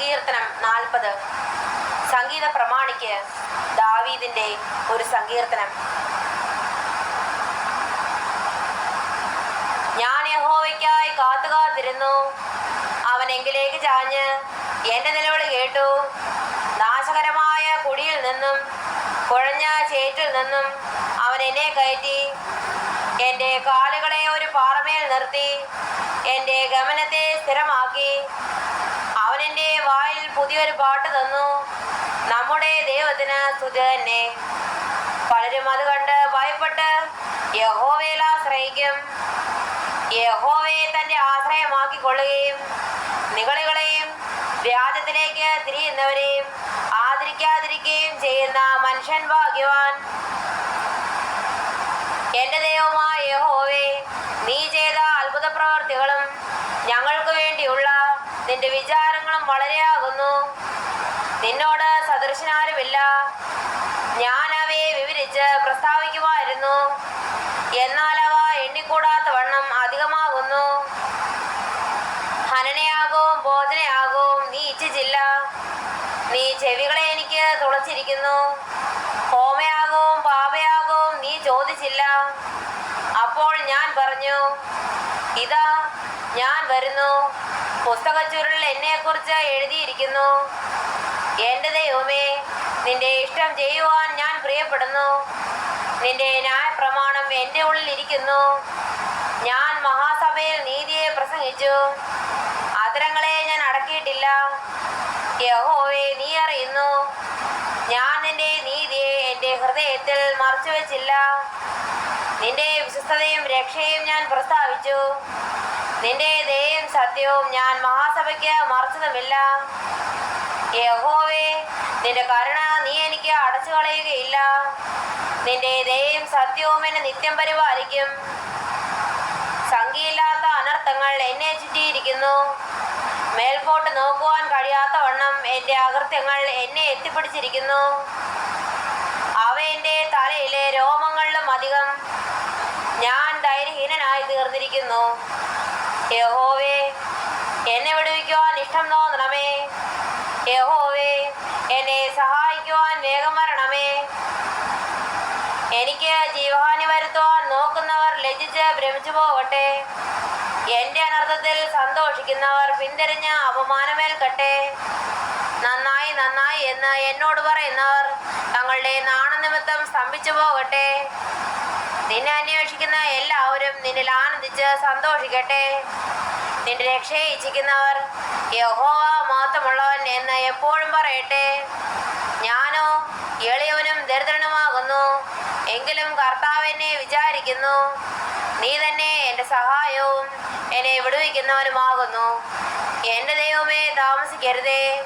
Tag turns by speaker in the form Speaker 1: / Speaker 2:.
Speaker 1: സങ്കീർത്തനം നാൽപ്പത്. സംഗീത പ്രമാണിക്ക് ദാവീദിന്റെ ഒരു സങ്കീർത്തനം. ഞാൻ യഹോവയ്ക്കായി കാത്തു കാത്തിരുന്നു അവൻ എങ്കിലേക്ക് ചാഞ്ഞ് എന്റെ നിലവിളി കേട്ടു. നാശകരമായ കുടിയിൽ നിന്നും കുഴഞ്ഞ ചേറ്റിൽ നിന്നും അവൻ എന്നെ കയറ്റി. എന്റെ കാലുകളെ ഒരു പാറമേൽ നിർത്തി. എന്റെ ഗമനത്തെ സ്ഥിരമാക്കി. പുതിയൊരു പാട്ട് തന്നു. നമ്മുടെ ദൈവത്തിന് സ്തുതി തന്നെ പലരും അത് കണ്ട് ഭയപ്പെട്ട് യഹോവയിൽ ആശ്രയിക്കും. യഹോവയെ തന്റെ ആശ്രയമാക്കിക്കൊള്ളുകയും നികളികളെയും വ്യാജത്തിലേക്ക് തിരിയുന്നവരെയും ആദരിക്കാതിരിക്കുകയും ചെയ്യുന്ന മനുഷ്യൻ ഭാഗ്യവാൻ. എന്റെ ദൈവമായ യഹോവേ നീ ചെയ്ത അത്ഭുത പ്രവർത്തികളും ഞങ്ങൾക്ക് വേണ്ടിയുള്ള നിന്റെ വിചാരങ്ങളും നിന്നോട് സദൃശനാരുമില്ല ഞാൻ അവയെ വിവരിച്ച് പ്രസ്താവിക്കുമായിരുന്നു. എന്നാൽ അവ എണ്ണിക്കൂടാത്ത വണ്ണം അധികമാകുന്നു. ഹനനയാകവും ബോധനയാകവും നീ ഇച്ഛിച്ചില്ല നീ ചെവികളെ എനിക്ക് തുളച്ചിരിക്കുന്നു. ഹോമയാകവും പാപയാകവും നീ ചോദിച്ചില്ല. അപ്പോൾ ഞാൻ പറഞ്ഞു ഇതാ ഞാൻ വരുന്നു. പുസ്തകച്ചുരുളിൽ എന്നെക്കുറിച്ച് എഴുതിയിരിക്കുന്നു. ദൈവമേ നിന്റെ ഇഷ്ടം ചെയ്യുവാൻ ഞാൻ പ്രിയപ്പെടുന്നു. നിന്റെ ന്യായപ്രമാണം എന്റെ ഉള്ളിൽ ഇരിക്കുന്നു. ഞാൻ മഹാസഭയിൽ നീതിയെ പ്രസംഗിച്ചു. അതരങ്ങളെ ഞാൻ അടക്കിയിട്ടില്ല. യഹോവേ നീ അറിയുന്നു. ഞാൻ നിന്റെ നീതിയെ എന്റെ ഹൃദയത്തിൽ മറച്ചു വെച്ചില്ല നിന്റെ വിശ്വസ്തതയും രക്ഷയും ഞാൻ പ്രസ്താവിച്ചു. നിന്റെ ദയയും സത്യവും ഞാൻ മഹാസഭയ്ക്ക് മറച്ചതുമില്ല. യഹോവേ നിന്റെ കരുണ നീ എനിക്ക് അടച്ചു കളയുകയില്ല. നിന്റെ ദയയും സത്യവും എന്നെ നിത്യം പരിപാലിക്കും. സംഖ്യയില്ലാത്ത അനർത്ഥങ്ങൾ എന്നെ ചുറ്റിയിരിക്കുന്നു. മേൽപോട്ട് നോക്കുവാൻ കഴിയാത്ത വണ്ണം എന്റെ അകൃത്യങ്ങൾ എന്നെ എത്തിപ്പിടിച്ചിരിക്കുന്നു. അവ എന്റെ തലയിലെ രോമങ്ങളിലും അധികം. ഞാൻ ധൈര്യഹീനനായി തീർന്നിരിക്കുന്നു. യഹോവേ യഹോവേ എന്നെ സഹായിക്കുവാൻ വേഗം വരണമേ. എനിക്ക് ജീവഹാനി വരുത്തുവാൻ നോക്കുന്നവർ ലജ്ജിച്ച് ഭ്രമിച്ചു പോകട്ടെ. എന്റെ അനർത്ഥത്തിൽ സന്തോഷിക്കുന്നവർ പിന്തിരിഞ്ഞ് അപമാനമേൽക്കട്ടെ. നന്നായി നന്നായി എന്ന് എന്നോട് പറയുന്നവർ തങ്ങളുടെ നാണനിമിത്തം സ്തംഭിച്ചു പോകട്ടെ. നിന്നെ അന്വേഷിക്കുന്ന എല്ലാവരും നിന്നിൽ ആനന്ദിച്ച് സന്തോഷിക്കട്ടെ. നിന്റെ രക്ഷയെ ഇച്ഛിക്കുന്നവർ യഹോവ മാത്രമുള്ളവൻ എന്ന് എപ്പോഴും പറയട്ടെ. ഞാനോ എളിയവനും ദരിദ്രനുമാകുന്നു. എങ്കിലും കർത്താവിനെ വിചാരിക്കുന്നു. നീ തന്നെ എന്റെ സഹായവും എന്നെ വിടുവിക്കുന്നവനുമാകുന്നു. എന്റെ ദൈവമേ താമസിക്കരുതേ.